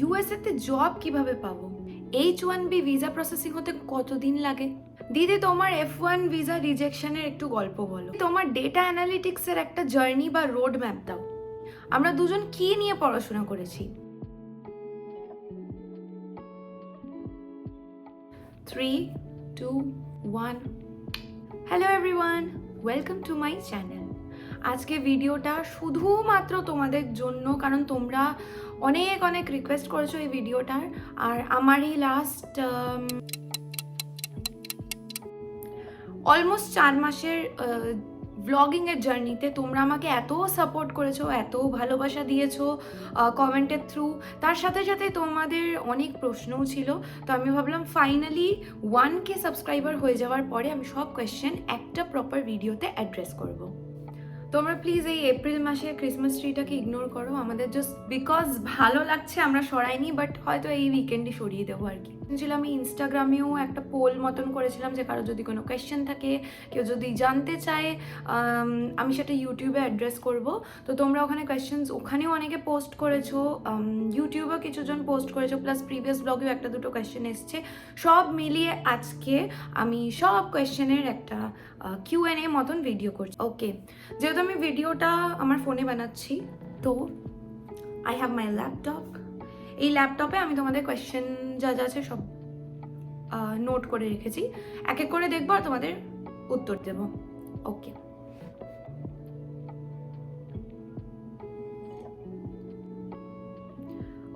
ইউএসএতে job কীভাবে পাবো? H one B visa processing হতে কতদিন লাগে? দিদি, তোমার এফ ওয়ান ভিসা রিজেকশনের একটু গল্প বলো। তোমার ডেটা অ্যানালিটিক্সের একটা জার্নি বা রোড ম্যাপ দাও। আমরা দুজন কি নিয়ে পড়াশোনা করেছি? Three two one hello everyone welcome to my channel আজকে ভিডিওটা শুধুমাত্র তোমাদের জন্য, কারণ তোমরা অনেক অনেক রিকোয়েস্ট করেছ এই ভিডিওটার। আর আমার এই লাস্ট অলমোস্ট চার মাসের ব্লগিংয়ের জার্নিতে তোমরা আমাকে এত সাপোর্ট করেছ, এত ভালোবাসা দিয়েছ কমেন্টের থ্রু তার সাথে সাথে তোমাদের অনেক প্রশ্নও ছিল। তো আমি ভাবলাম ফাইনালি ওয়ান কে সাবস্ক্রাইবার হয়ে যাওয়ার পরে আমি সব কোয়েশ্চেন একটা প্রপার ভিডিওতে অ্যাড্রেস করব। তোমরা প্লিজ এই এপ্রিল মাসে ক্রিসমাস ট্রিটাকে ইগনোর করো। আমাদের জাস্ট বিকজ ভালো লাগছে, আমরা সরাইনি বাট হয়তো এই উইকেন্ডে সরিয়ে দেবো আর কি। ছিল আমি ইনস্টাগ্রামেও একটা পোল মতন করেছিলাম যে কারও যদি কোনো কোয়েশ্চেন থাকে, কেউ যদি জানতে চায়, আমি সেটা ইউটিউবে অ্যাড্রেস করব। তো তোমরা ওখানে কোয়েশ্চেন্স ওখানেও অনেকে পোস্ট করেছ ইউটিউবেও কিছুজন পোস্ট করেছ প্লাস প্রিভিয়াস ব্লগেও একটা দুটো কোয়েশ্চেন এসছে। সব মিলিয়ে আজকে আমি সব কোয়েশ্চেনের একটা কিউ এন এ মতন ভিডিও করছি। ওকে যেহেতু আমি ভিডিওটা আমার ফোনে বানাচ্ছি, তো আই হ্যাভ মাই ল্যাপটপ এই ল্যাপটপে আমি তোমাদের কোয়েশ্চেন যা যা আছে সব নোট করে রেখেছি। এক এক করে দেখব আর তোমাদের উত্তর দেব। ওকে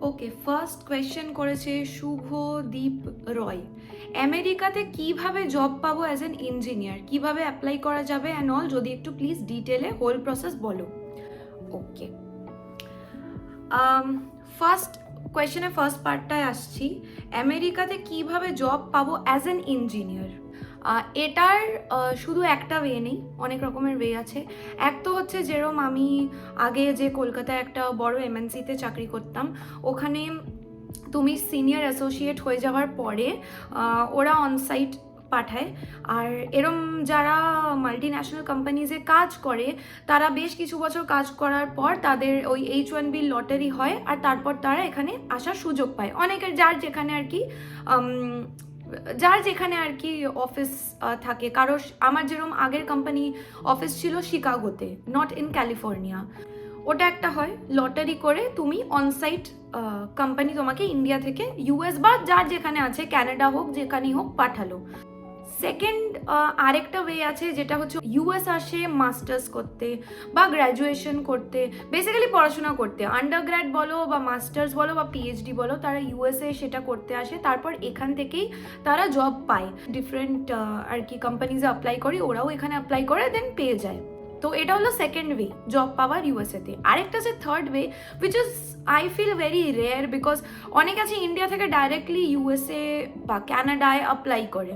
ওকে ফার্স্ট কোয়েশ্চেন করেছে শুভদীপ রয়। আমেরিকাতে কীভাবে জব পাবো অ্যাজ এন ইঞ্জিনিয়ার কীভাবে অ্যাপ্লাই করা যাবে অ্যান্ড অল যদি একটু প্লিজ ডিটেলে হোল প্রসেস বলো। ওকে ফার্স্ট কোয়েশ্চেনের ফার্স্ট পার্টটায় আসছি। আমেরিকাতে কীভাবে জব পাবো অ্যাজ এন ইঞ্জিনিয়ার এটার শুধু একটা ওয়ে নেই, অনেক রকমের ওয়ে আছে। এক তো হচ্ছে যেরম আমি আগে যে কলকাতায় একটা বড় এমএনসিতে চাকরি করতাম, ওখানে তুমি সিনিয়র অ্যাসোসিয়েট হয়ে যাওয়ার পরে ওরা অনসাইট পাঠায়। আর এরম যারা মাল্টি ন্যাশনাল কোম্পানিজে কাজ করে, তারা বেশ কিছু বছর কাজ করার পর তাদের ওই এইচ ওয়ান বি লটারি হয় আর তারপর তারা এখানে আসার সুযোগ পায়। অনেকের যার যেখানে আর কি যার যেখানে আর কি অফিস থাকে। কারও আমার যেরকম আগের কোম্পানি অফিস ছিল শিকাগোতে নট ইন ক্যালিফোর্নিয়া ওটা একটা হয় লটারি করে তুমি অনসাইট কোম্পানি তোমাকে ইন্ডিয়া থেকে ইউএস বা যার যেখানে আছে ক্যানাডা হোক, যেখানেই হোক পাঠালো। সেকেন্ড আরেকটা ওয়ে আছে, যেটা হচ্ছে ইউএস আসে মাস্টার্স করতে বা গ্র্যাজুয়েশন করতে বেসিক্যালি পড়াশোনা করতে। আন্ডারগ্র্যাড বলো বা মাস্টার্স বলো বা পিএইচডি বলো, তারা ইউএসএ সেটা করতে আসে, তারপর এখান থেকেই তারা জব পায়। ডিফারেন্ট আর কি কোম্পানিজে অ্যাপ্লাই করে, ওরাও এখানে অ্যাপ্লাই করে দেন পেয়ে যায়। তো এটা হলো সেকেন্ড ওয়ে জব পাওয়ার ইউএসএতে আরেকটা আছে third way which is I feel very rare because অনেক আছে ইন্ডিয়া থেকে ডাইরেক্টলি ইউএসএ বা ক্যানাডায় অ্যাপ্লাই করে।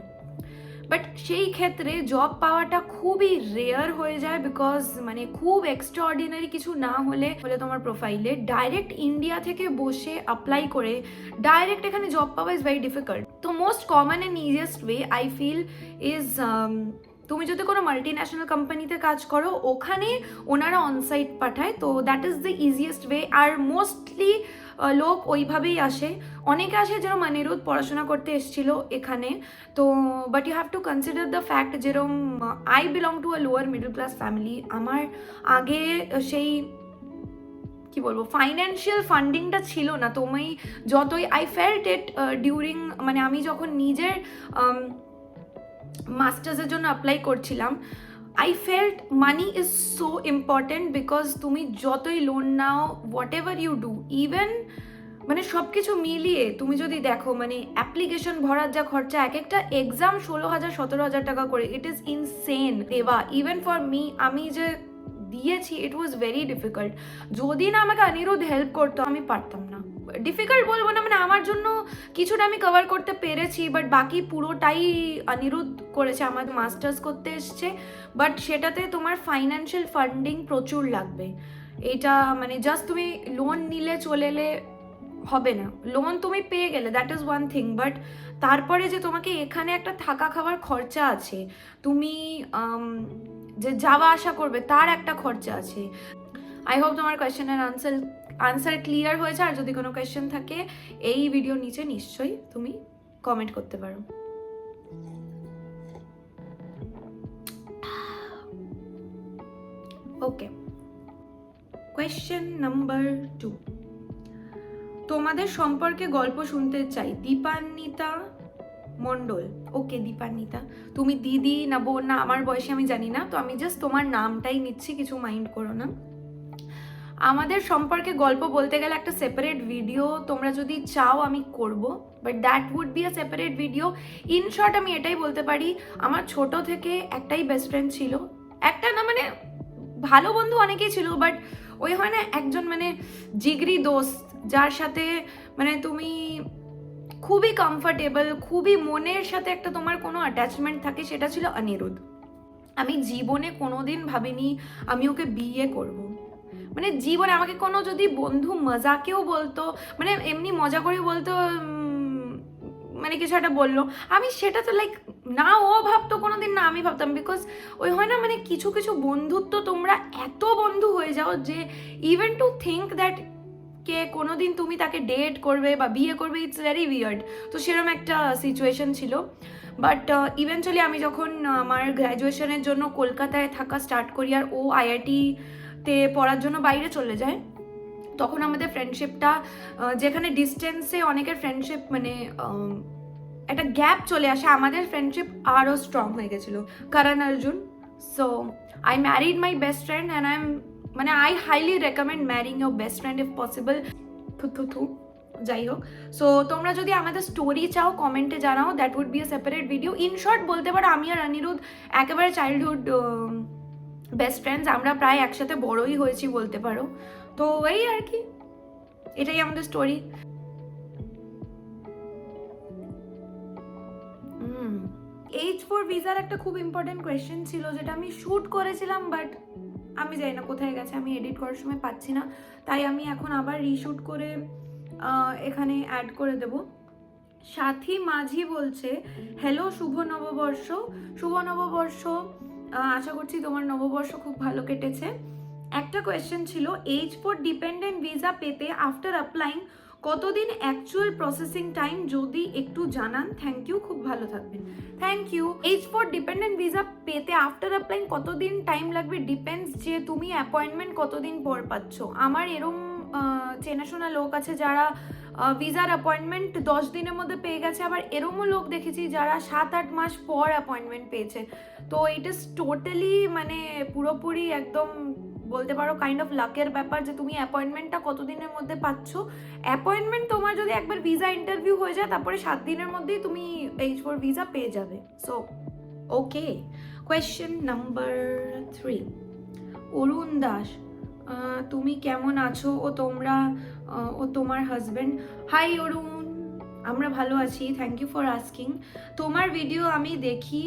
বাট সেই ক্ষেত্রে জব পাওয়াটা খুবই রেয়ার হয়ে যায় বিকজ মানে খুব এক্সট্রা অর্ডিনারি কিছু না হলে হলে তোমার প্রোফাইলে ডাইরেক্ট ইন্ডিয়া থেকে বসে অ্যাপ্লাই করে ডাইরেক্ট এখানে জব পাওয়া ইজ ভেরি ডিফিকাল্ট তো most common and easiest way I feel is তুমি যদি কোনো মাল্টি ন্যাশনাল কোম্পানিতে কাজ করো, ওখানে ওনারা অনসাইট পাঠায়। তো that is the easiest way R mostly লোক ওইভাবেই আসে। অনেকে আসে যেরকম অনিরুদ্ধ পড়াশোনা করতে এসেছিল এখানে। তো but you have to consider the fact যেরকম I belong to a lower middle class family আমার আগে সেই, কি বলব ফাইন্যান্সিয়াল ফান্ডিংটা ছিল না। তুমি যতই আই ফেল্ট ইট ডিউরিং মানে আমি যখন নিজের মাস্টার্সের জন্য অ্যাপ্লাই করছিলাম। I felt money is so important because তুমি যতই লোন নাও whatever you do even মানে সব কিছু মিলিয়ে তুমি যদি দেখো মানে অ্যাপ্লিকেশন ভরার যা খরচা এক একটা এক্সাম ষোলো হাজার, সতেরো হাজার টাকা করে ইট ইজ ইনসেন দেওয়া ইভেন ফর মি আমি যে দিয়েছি ইট ওয়াজ ভেরি ডিফিকাল্ট যদি না আমাকে অনিরুদ্ধ হেল্প করতো, আমি পারতাম না। ডিফিকাল্ট বলব না মানে আমার জন্য কিছুটা আমি কভার করতে পেরেছি বাট বাকি পুরোটাই অনিরুদ্ধ করেছে আমার মাস্টার্স করতে এসছে বাট সেটাতে তোমার ফাইন্যান্সিয়াল ফান্ডিং প্রচুর লাগবে। এটা মানে জাস্ট তুমি লোন নিলে, চলে এলে হবে না। লোন তুমি পেয়ে গেলে that is one thing but তারপরে যে তোমাকে এখানে একটা থাকা খাওয়ার খরচা আছে, তুমি যে যাওয়া আসা করবে, তার একটা খরচা আছে। আই হোপ তোমার কোয়েশ্চেনের আনসার আনসার ক্লিয়ার হয়েছে। আর যদি কোনো কোয়েশ্চেন থাকে, এই ভিডিওর নিচে নিশ্চয়ই তুমি কমেন্ট করতে পারো। ওকে কোয়েশ্চেন নাম্বার টু তোমাদের সম্পর্কে গল্প শুনতে চাই। দীপান্বিতা মণ্ডল। ওকে, দীপান্বিতা। তুমি দিদি না বোন না আমার বয়সে আমি জানি না, তো আমি জাস্ট তোমার নামটাই নিচ্ছি, কিছু মাইন্ড করো না। আমাদের সম্পর্কে গল্প বলতে গেলে একটা সেপারেট ভিডিও তোমরা যদি চাও আমি করব but that would be a separate video in short আমি এটাই বলতে পারি, আমার ছোট থেকে একটাই বেস্ট ফ্রেন্ড ছিল। একটা না মানে ভালো বন্ধু অনেকেই ছিল বাট ওই হয় না, একজন মানে জিগরি দোস্ত, যার সাথে মানে তুমি খুবই কমফর্টেবল খুবই মনের সাথে একটা তোমার কোনো অ্যাটাচমেন্ট থাকে সেটা ছিল অনিরুদ্ধ আমি জীবনে কোনোদিন ভাবিনি আমি ওকে বিয়ে করব। মানে জীবনে আমাকে কোনো যদি বন্ধু মজাকেও বলতো মানে এমনি মজা করে বলতো মানে কিছু একটা বলল, আমি সেটা তো লাইক না ও ভাবতো কোনো দিন না আমি ভাবতাম বিকজ ওই হয় না মানে কিছু কিছু বন্ধুত্ব তোমরা এত বন্ধু হয়ে যাও যে ইভেন টু থিঙ্ক দ্যাট কে কোনো দিন তুমি তাকে ডেট করবে বা বিয়ে করবে ইটস ভেরি উইয়ার্ড তো সেরকম একটা সিচুয়েশন ছিল। বাট ইভেনচুয়ালি আমি যখন আমার গ্র্যাজুয়েশনের জন্য কলকাতায় থাকা স্টার্ট করি আর ও আইআইটিতে পড়ার জন্য বাইরে চলে যায়, তখন আমাদের ফ্রেন্ডশিপটা যেখানে ডিস্টেন্সে অনেকের ফ্রেন্ডশিপ মানে একটা গ্যাপ চলে আসে, আমাদের ফ্রেন্ডশিপ আরও স্ট্রং হয়ে গেছিল। কারণ Arjun so I married my best friend and I am মানে I highly recommend marrying your best friend if possible থু থু থু, যাই হোক। সো তোমরা যদি আমাদের স্টোরি চাও কমেন্টে জানাও that would be a separate video in short বলতে পারো, আমি আর অনিরুদ্ধ একেবারে চাইল্ডহুড বেস্ট ফ্রেন্ডস আমরা প্রায় একসাথে বড়ই হয়েছি বলতে পারো। তো এই আর কি, এটাই আমাদের স্টোরি এইচ ফোর ভিসার একটা খুব ইম্পর্টেন্ট কোয়েশ্চেন ছিল, যেটা আমি শ্যুট করেছিলাম বাট আমি জানি না কোথায় গেছে, আমি এডিট করার সময় পাচ্ছি না। তাই আমি এখন আবার রিশুট করে এখানে অ্যাড করে দেব। সাথী মাঝি বলছে হ্যালো শুভ নববর্ষ। শুভ নববর্ষ আশা করছি তোমার নববর্ষ খুব ভালো কেটেছে। একটা কোয়েশ্চেন ছিল এইচ ফোর ডিপেন্ডেন্ট ভিসা পেতে আফটার অ্যাপ্লাইং কতদিন অ্যাকচুয়াল প্রসেসিং টাইম যদি একটু জানান থ্যাংক ইউ খুব ভালো থাকবেন। Thank you H four dependent visa পেতে আফটার অ্যাপ্লাইং কতদিন টাইম লাগবে? ডিপেন্ডস যে তুমি অ্যাপয়েন্টমেন্ট কতদিন পর পাচ্ছ। আমার এরম চেনাশোনা লোক আছে যারা ভিসার অ্যাপয়েন্টমেন্ট দশ দিনের মধ্যে পেয়ে গেছে। আবার এরমও লোক দেখেছি যারা সাত আট মাস পর অ্যাপয়েন্টমেন্ট পেয়েছে। তো ইট টোটালি মানে পুরোপুরি একদম বলতে পারো কাইন্ড অফ লাকের ব্যাপার যে তুমি অ্যাপয়েন্টমেন্টটা কতদিনের মধ্যে পাচ্ছ। অ্যাপয়েন্টমেন্ট তোমার যদি একবার ভিসা ইন্টারভিউ হয়ে যায়, তারপরে সাত দিনের মধ্যেই তুমি এইচ ফোর ভিসা পেয়ে যাবে। So okay question number three Arun Das তুমি কেমন আছো? ও তোমরা ও তোমার হাজবেন্ড হাই অরুণ। আমরা ভালো আছি থ্যাংক ইউ ফর আস্কিং তোমার ভিডিও আমি দেখি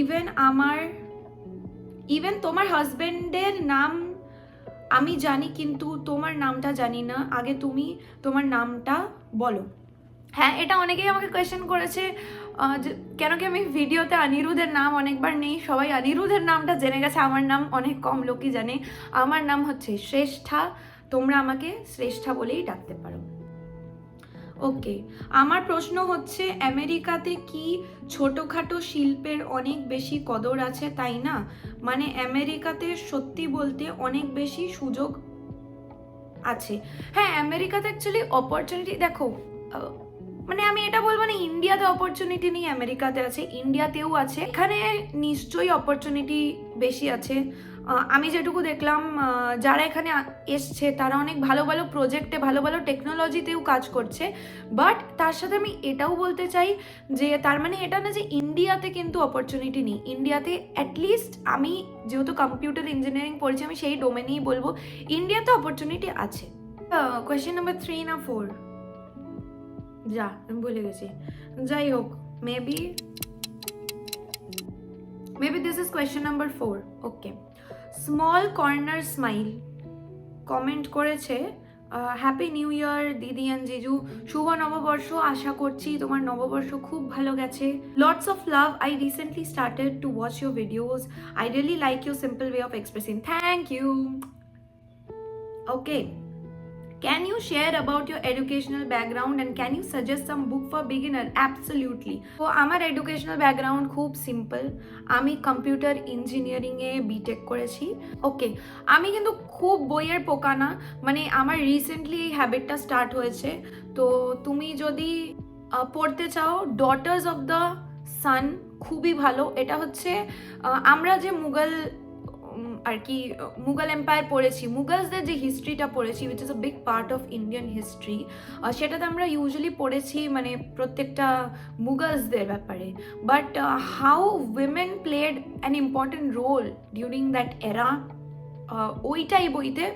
ইভেন আমার ইভেন তোমার হাজবেন্ডের নাম আমি জানি কিন্তু তোমার নামটা জানি না। আগে তুমি তোমার নামটা বলো। হ্যাঁ এটা অনেকেই আমাকে কোয়েশ্চেন করেছে কেন কি আমি ভিডিওতে অনিরুদের নাম অনেকবার নেই? সবাই অনিরুদের নামটা জেনে গেছে, আমার নাম অনেক কম লোকই জানে। আমার নাম হচ্ছে শ্রেষ্ঠা, তোমরা আমাকে শ্রেষ্ঠা বলেই ডাকতে পারো। ওকে আমার প্রশ্ন হচ্ছে, আমেরিকাতে কি ছোটোখাটো শিল্পের অনেক বেশি কদর আছে, তাই না? মানে আমেরিকাতে সত্যি বলতে অনেক বেশি সুযোগ আছে। হ্যাঁ আমেরিকাতে অ্যাকচুয়ালি অপরচুনিটি দেখো মানে আমি এটা বলব না, ইন্ডিয়াতে অপরচুনিটি নেই, আমেরিকাতে আছে, ইন্ডিয়াতেও আছে। এখানে নিশ্চয়ই অপরচুনিটি বেশি আছে। আমি যেটুকু দেখলাম যারা এখানে এসছে, তারা অনেক ভালো ভালো প্রজেক্টে ভালো ভালো টেকনোলজিতেও কাজ করছে। বাট তার সাথে আমি এটাও বলতে চাই যে, তার মানে এটা না যে ইন্ডিয়াতে কিন্তু অপরচুনিটি নেই। ইন্ডিয়াতে অ্যাটলিস্ট আমি যেহেতু কম্পিউটার ইঞ্জিনিয়ারিং পড়ছি, আমি সেই ডোমেনেই বলব ইন্ডিয়াতে অপরচুনিটি আছে। কোয়েশ্চেন নাম্বার থ্রি না ফোর যা, আমি ভুলে গেছি। যাই হোক maybe maybe this is question number four okay small corner smile comment করেছে হ্যাপি নিউ ইয়ার দিদি অ্যান্ড জিজু। শুভ নববর্ষ, আশা করছি তোমার নববর্ষ খুব ভালো গেছে। Lots of love I recently started to watch your videos I really like your simple way of expressing thank you okay Can you share about your educational background and can you suggest some book for beginner? Absolutely. তো আমার educational background খুব simple আমি computer ইঞ্জিনিয়ারিংয়ে BTech করেছি। Okay আমি কিন্তু খুব বইয়ের পোকা না। মানে আমার রিসেন্টলি এই হ্যাবিটটা স্টার্ট হয়েছে। তো তুমি যদি পড়তে চাও ডটার্স অফ দ্য সান খুবই ভালো। এটা হচ্ছে আমরা যে মুঘল আর কি, মুঘল এম্পায়ার পড়েছি মুঘলসদের যে হিস্ট্রিটা পড়েছি which is a big part of Indian history সেটাতে আমরা ইউজুয়ালি পড়েছি মানে প্রত্যেকটা মুঘলসদের ব্যাপারে। But how women played an important role during that এরা ওইটাই বইতে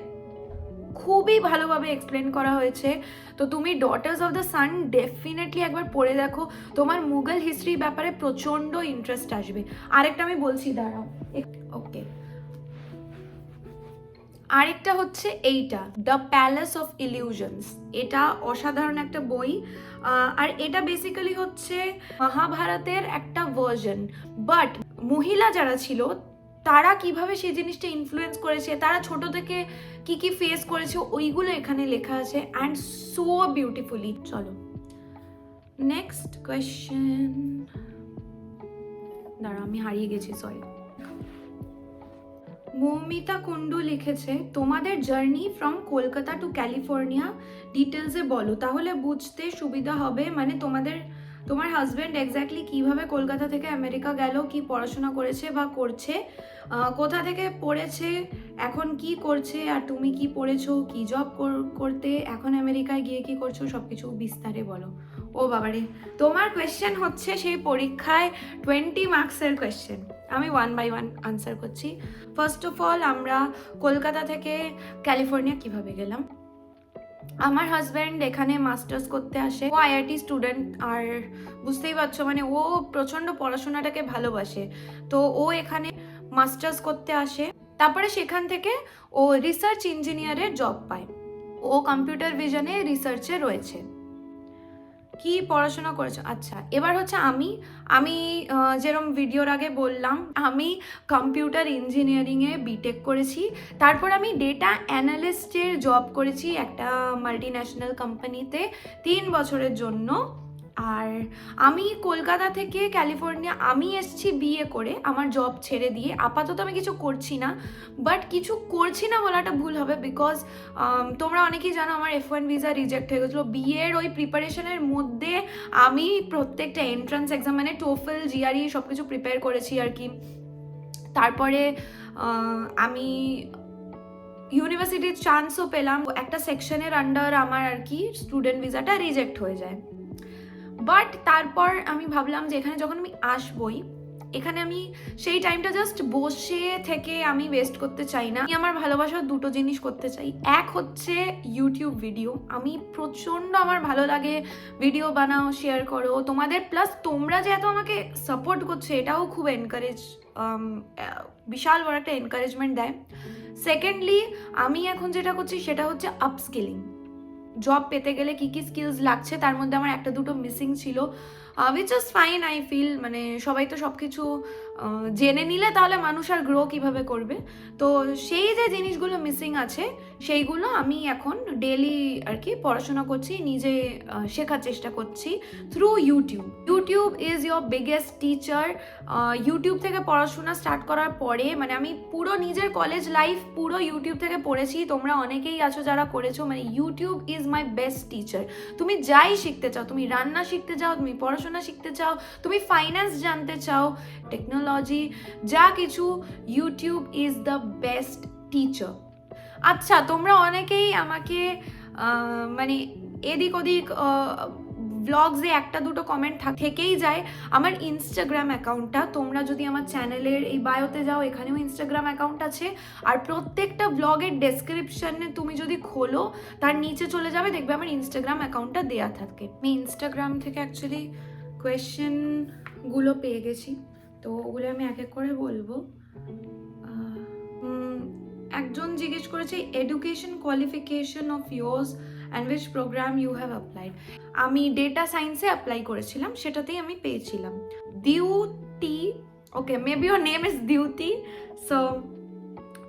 খুবই ভালোভাবে এক্সপ্লেন করা হয়েছে। তো তুমি daughters of the sun definitely একবার পড়ে দেখো, তোমার মুঘল হিস্ট্রি ব্যাপারে প্রচণ্ড ইন্টারেস্ট আসবে। আরেকটা আমি বলছি, দাঁড়াও। ওকে আরেকটা হচ্ছে এইটা দ্য প্যালেস অফ ইলিউশনস এটা অসাধারণ একটা বই। আর এটা বেসিক্যালি হচ্ছে মহাভারতের একটা ভার্জন বাট মহিলা যারা ছিল, তারা কীভাবে সেই জিনিসটা ইনফ্লুয়েন্স করেছে, তারা ছোট থেকে কি কি ফেস করেছে, ওইগুলো এখানে লেখা আছে অ্যান্ড সো বিউটিফুলি চলো নেক্সট কোয়েশ্চেন দাঁড়া আমি হারিয়ে গেছি সরি মৌমিতা কুন্ডু লিখেছে, তোমাদের journey from Kolkata to California ডিটেলসে বলো। তাহলে বুঝতে সুবিধা হবে মানে তোমাদের, তোমার হাজব্যান্ড এক্স্যাক্টলি কীভাবে কলকাতা থেকে আমেরিকা গেল, কি পড়াশোনা করেছে বা করছে কোথা থেকে পড়েছে, এখন কি করছে, আর তুমি কি পড়েছো, কি জব করতে, এখন আমেরিকায় গিয়ে কি করছ সব কিছু বিস্তারে বলো। ও বাবারে, তোমার কোয়েশ্চেন হচ্ছে সেই পরীক্ষায় টোয়েন্টি মার্কসের কোয়েশ্চেন আমি ওয়ান বাই ওয়ান আনসার করছি। ফার্স্ট অফ অল আমরা কলকাতা থেকে ক্যালিফোর্নিয়া কীভাবে গেলাম? আমার হাজব্যান্ড এখানে মাস্টার্স করতে আসে। ও আইআইটি স্টুডেন্ট আর বুঝতেই পারছ মানে ও প্রচণ্ড পড়াশোনাটাকে ভালোবাসে। তো ও এখানে মাস্টার্স করতে আসে। তারপরে সেখান থেকে ও রিসার্চ ইঞ্জিনিয়ারের জব পায়। ও কম্পিউটার ভিশনে রিসার্চে রয়েছে। কি পড়াশোনা করেছ? আচ্ছা এবার হচ্ছে আমি আমি যেরকম ভিডিওর আগে বললাম, আমি কম্পিউটার ইঞ্জিনিয়ারিংয়ে বিটেক করেছি। তারপর আমি ডেটা অ্যানালিস্টের জব করেছি একটা মাল্টি ন্যাশনাল কোম্পানিতে তিন বছরের জন্য। আর আমি কলকাতা থেকে ক্যালিফোর্নিয়া, আমি এসেছি বিয়ে করে, আমার জব ছেড়ে দিয়ে। আপাতত আমি কিছু করছি না বাট কিছু করছি না বলাটা ভুল হবে বিকজ তোমরা অনেকেই জানো আমার এফ ওয়ান ভিসা রিজেক্ট হয়ে গেছিল। বিয়ের ওই প্রিপারেশনের মধ্যে আমি প্রত্যেকটা এন্ট্রান্স এক্সাম মানে টোফেল জিআরই সব কিছু প্রিপেয়ার করেছি আর কি। তারপরে আমি ইউনিভার্সিটির চান্সও পেলাম। একটা সেকশনের আন্ডার আমার আর কি স্টুডেন্ট ভিসাটা রিজেক্ট হয়ে যায়। বাট তারপর আমি ভাবলাম যে এখানে যখন আমি আসবই, এখানে আমি সেই টাইমটা জাস্ট বসে থেকে আমি ওয়েস্ট করতে চাই না। আমি আমার ভালোবাসার দুটো জিনিস করতে চাই। এক হচ্ছে ইউটিউব ভিডিও আমি প্রচণ্ড আমার ভালো লাগে ভিডিও বানাও শেয়ার করো। তোমাদের প্লাস তোমরা যে এত আমাকে সাপোর্ট করছ, এটাও খুব এনকারেজ বিশাল বড় একটা এনকারেজমেন্ট দেয়। সেকেন্ডলি আমি এখন যেটা করছি, সেটা হচ্ছে আপস্কিলিং জব পেতে গেলে কি কি স্কিলস লাগছে তার মধ্যে আমার একটা দুটো মিসিং ছিল। Which is fine I feel মানে সবাই তো সব কিছু জেনে নিলে তাহলে মানুষ আর গ্রো কীভাবে করবে? তো সেই যে জিনিসগুলো মিসিং আছে, সেইগুলো আমি এখন ডেলি আর কি পড়াশোনা করছি, নিজে শেখার চেষ্টা করছি through YouTube YouTube is your biggest teacher YouTube থেকে পড়াশোনা স্টার্ট করার পরে মানে আমি পুরো নিজের কলেজ লাইফ পুরো ইউটিউব থেকে পড়েছি। তোমরা অনেকেই আছো যারা করেছ মানে YouTube is my best teacher তুমি যাই শিখতে চাও, তুমি রান্না শিখতে চাও তুমি পড়াশোনা শিখতে চাও, তুমি ফাইন্যান্স জানতে চাও টেকনোলজি যা কিছু YouTube is the best teacher আচ্ছা তোমরা অনেকেই আমাকে মানে এদিক ওদিক ব্লগসে একটা দুটো কমেন্ট থেকেই যায়। আমার ইনস্টাগ্রাম অ্যাকাউন্টটা তোমরা যদি আমার চ্যানেলের এই বায়োতে যাও, এখানেও ইনস্টাগ্রাম অ্যাকাউন্ট আছে। আর প্রত্যেকটা ব্লগের ডেসক্রিপশনে তুমি যদি খোলো, তার নিচে চলে যাবে, দেখবে আমার ইনস্টাগ্রাম অ্যাকাউন্টটা দেয়া থাকে। আমি ইনস্টাগ্রাম থেকে অ্যাকচুয়ালি কোয়েশ্চেনগুলো পেয়ে গেছি। তো ওগুলো আমি এক এক করে বলব। একজন জিজ্ঞেস করেছে education qualification of yours and which program you have applied আমি ডেটা সায়েন্সে অ্যাপ্লাই করেছিলাম, সেটাতেই আমি পেয়েছিলাম। দিউতি ওকে মেবি ওর নেম ইজ দিউতি সো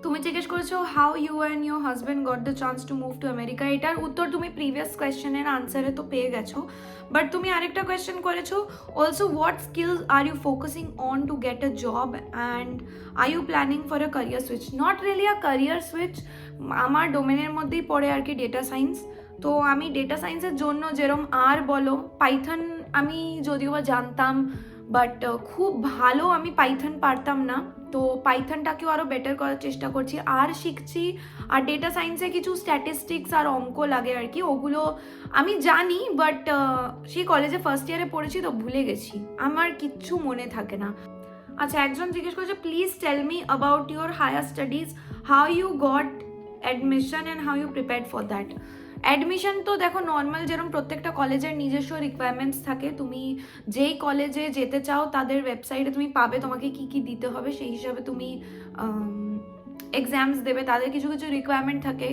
তুমি জিজ্ঞেস করেছ how you and your husband got the chance to move to America এটার উত্তর তুমি প্রিভিয়াস কোয়েশ্চেনের আনসারে তো পেয়ে গেছো। বাট তুমি আরেকটা কোয়েশ্চেন করেছ also what skills are you focusing on to get a job and are you planning for a career switch not really a career switch আমার ডোমেনের মধ্যেই পড়ে আর কি ডেটা সায়েন্স তো আমি ডেটা সায়েন্সের জন্য যেরম আর বলো পাইথন আমি যদিও বা জানতাম বাট খুব ভালো আমি পাইথন পারতাম না। তো পাইথনটাকেও আরও বেটার করার চেষ্টা করছি। আর শিখছি, আর ডেটা সায়েন্সে কিছু স্ট্যাটিস্টিক্স আর অঙ্ক লাগে আর কি, ওগুলো আমি জানি বাট সেই কলেজে ফার্স্ট ইয়ারে পড়েছি তো ভুলে গেছি। আমার কিচ্ছু মনে থাকে না। আচ্ছা একজন জিজ্ঞেস করছে please tell me about your higher studies how you got admission and how you prepare for that admission তো দেখো নর্মাল যেরকম প্রত্যেকটা কলেজের নিজস্ব রিকোয়ারমেন্টস থাকে, তুমি যেই কলেজে যেতে চাও, তাদের ওয়েবসাইটে তুমি পাবে, তোমাকে কি কি দিতে হবে, সেই হিসাবে তুমি এক্সামস দেবে, তাদের কিছু কিছু রিকোয়ারমেন্ট থাকে।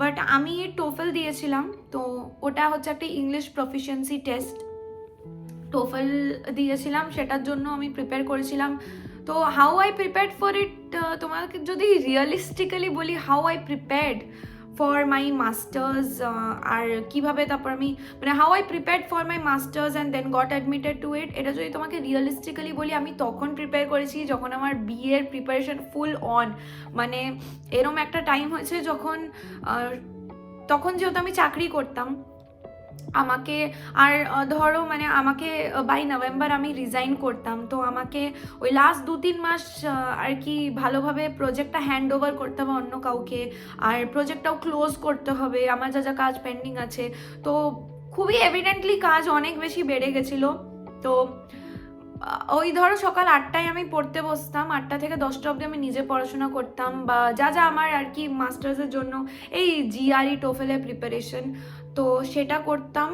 বাট আমি টোফেল দিয়েছিলাম, তো ওটা হচ্ছে একটা ইংলিশ প্রফিসিয়েন্সি টেস্ট টোফেল দিয়েছিলাম, সেটার জন্য আমি প্রিপেয়ার করেছিলাম। তো how I prepared for it তোমাকে যদি রিয়েলিস্টিক্যালি বলি how I prepared for my masters আর কীভাবে তারপর আমি মানে how I prepare for my masters and then got admitted to it এটা যদি তোমাকে রিয়েলিস্টিক্যালি বলি, আমি তখন প্রিপেয়ার করেছি যখন আমার বিয়ের প্রিপারেশন ফুল অন মানে এরম একটা টাইম হয়েছে যখন তখন যেহেতু আমি চাকরি করতাম আমাকে আর ধরো মানে আমাকে বাই নভেম্বর আমি রিজাইন করতাম। তো আমাকে ওই লাস্ট দু তিন মাস আর কি ভালোভাবে প্রজেক্টটা হ্যান্ড ওভার করতে হবে অন্য কাউকে। আর প্রজেক্টটাও ক্লোজ করতে হবে, আমার যা যা কাজ পেন্ডিং আছে। তো খুবই এভিডেন্টলি কাজ অনেক বেশি বেড়ে গেছিল। তো ওই ধরো সকাল আটটায় আমি পড়তে বসতাম, আটটা থেকে দশটা অবধি আমি নিজে পড়াশোনা করতাম বা যা যা আমার আর কি মাস্টার্সের জন্য, এই জিআরই টোফেলের প্রিপারেশন তো সেটা করতাম।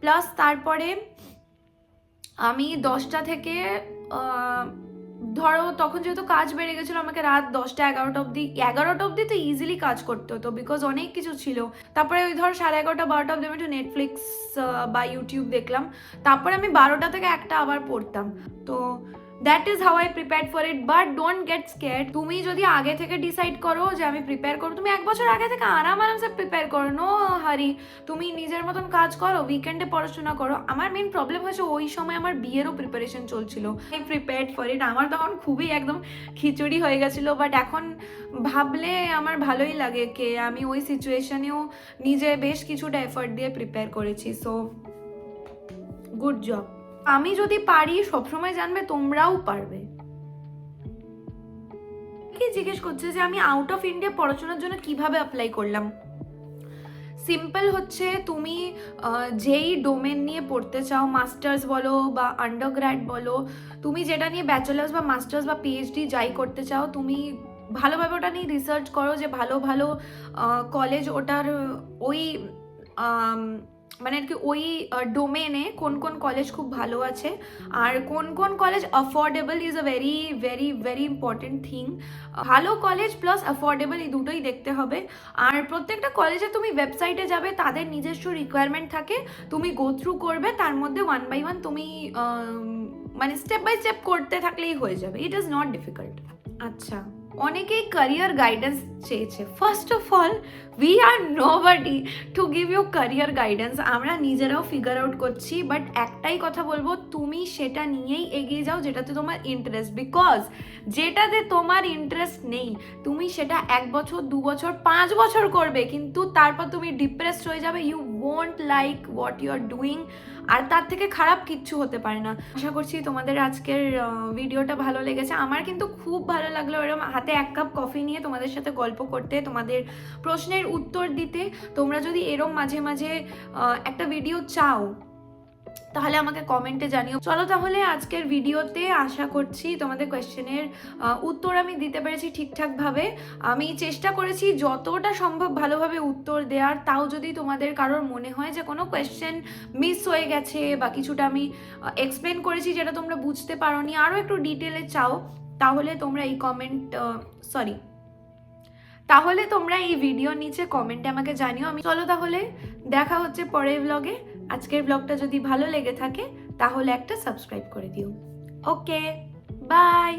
প্লাস তারপরে আমি দশটা থেকে ধরো তখন যেহেতু কাজ বেড়ে গেছিল, আমাকে রাত দশটা এগারোটা অবধি এগারোটা অবধি তো ইজিলি কাজ করতে হতো বিকজ অনেক কিছু ছিল। তারপরে ওই ধর সাড়ে এগারোটা, বারোটা অবধি আমি একটু নেটফ্লিক্স বা ইউটিউব দেখলাম। তারপরে আমি বারোটা থেকে একটা আবার পড়তাম। তো that is how I prepare for it but don't get scare তুমি যদি আগে থেকে ডিসাইড করো যে আমি প্রিপেয়ার করো তুমি এক বছর আগে থেকে আরাম আরামসে প্রিপেয়ার করো। নো হারি তুমি নিজের মতন কাজ করো উইকেন্ডে পড়াশোনা করো। আমার মেন প্রবলেম হয়েছে ওই সময় আমার বিয়েরও প্রিপারেশন চলছিল। আই প্রিপেয়ার্ড ফর ইট আমার তখন খুবই একদম খিচুড়ি হয়ে গেছিল বাট এখন ভাবলে আমার ভালোই লাগে কে আমি ওই সিচুয়েশনেও নিজে বেশ কিছুটা এফর্ট দিয়ে প্রিপেয়ার করেছি। সো গুড জব আমি যদি পারি, সবসময় জানবে, তোমরাও পারবে। কি জিজ্ঞেস করছে যে আমি আউট অফ ইন্ডিয়া পড়াশোনার জন্য কীভাবে অ্যাপ্লাই করলাম? সিম্পল হচ্ছে, তুমি যেই ডোমেন নিয়ে পড়তে চাও মাস্টার্স বলো বা আন্ডারগ্র্যাড বলো, তুমি যেটা নিয়ে ব্যাচেলার্স বা মাস্টার্স বা পিএইচডি যাই করতে চাও, তুমি ভালোভাবে ওটা নিয়ে রিসার্চ করো যে ভালো ভালো কলেজ ওটার ওই মানে আর কি ওই ডোমেনে কোন কোন কলেজ খুব ভালো আছে আর কোন কোন college affordable is a very very very important thing ভালো কলেজ প্লাস অ্যাফোর্ডেবল এই দুটোই দেখতে হবে। আর প্রত্যেকটা কলেজে তুমি ওয়েবসাইটে যাবে, তাদের নিজস্ব রিকোয়ারমেন্ট থাকে, তুমি গো থ্রু করবে, তার মধ্যে ওয়ান বাই ওয়ান তুমি মানে স্টেপ বাই স্টেপ করতে থাকলেই হয়ে যাবে। ইট ইজ নট ডিফিকাল্ট আচ্ছা। অনেকেই ক্যারিয়ার গাইডেন্স চেয়েছে। First of all we are nobody to give you career guidance আমরা নিজেরাও ফিগার আউট করছি বাট একটাই কথা বলব, তুমি সেটা নিয়েই এগিয়ে যাও যেটাতে তোমার ইন্টারেস্ট বিকজ যেটাতে তোমার ইন্টারেস্ট নেই, তুমি সেটা এক বছর, দু বছর, পাঁচ বছর করবে, কিন্তু তারপর তুমি ডিপ্রেসড হয়ে যাবে। You won't like what you are doing আর তার থেকে খারাপ কিচ্ছু হতে পারে না। আশা করছি তোমাদের আজকের ভিডিওটা ভালো লেগেছে। আমার কিন্তু খুব ভালো লাগল এরকম হাতে এক কাপ কফি নিয়ে তোমাদের সাথে গল্প করতে, তোমাদের প্রশ্নের উত্তর দিতে। তোমরা যদি এরম মাঝে মাঝে একটা ভিডিও চাও তাহলে আমাকে কমেন্টে জানিও। চলো তাহলে আজকের ভিডিওতে আশা করছি তোমাদের কোয়েশ্চেনের উত্তর আমি দিতে পেরেছি ঠিকঠাকভাবে। আমি চেষ্টা করেছি যতটা সম্ভব ভালোভাবে উত্তর দেওয়ার তাও যদি তোমাদের কারোর মনে হয় যে কোনো কোয়েশ্চেন মিস হয়ে গেছে বা কিছুটা আমি এক্সপ্লেন করেছি যেটা তোমরা বুঝতে পারো নি আরও একটু ডিটেলে চাও, তাহলে তোমরা এই কমেন্ট সরি তাহলে তোমরা এই ভিডিওর নিচে কমেন্টে আমাকে জানিও। আমি, চলো তাহলে দেখা হচ্ছে পরের ব্লগে আজকের ব্লগটা যদি ভালো লেগে থাকে তাহলে একটা সাবস্ক্রাইব করে দিও। Okay bye!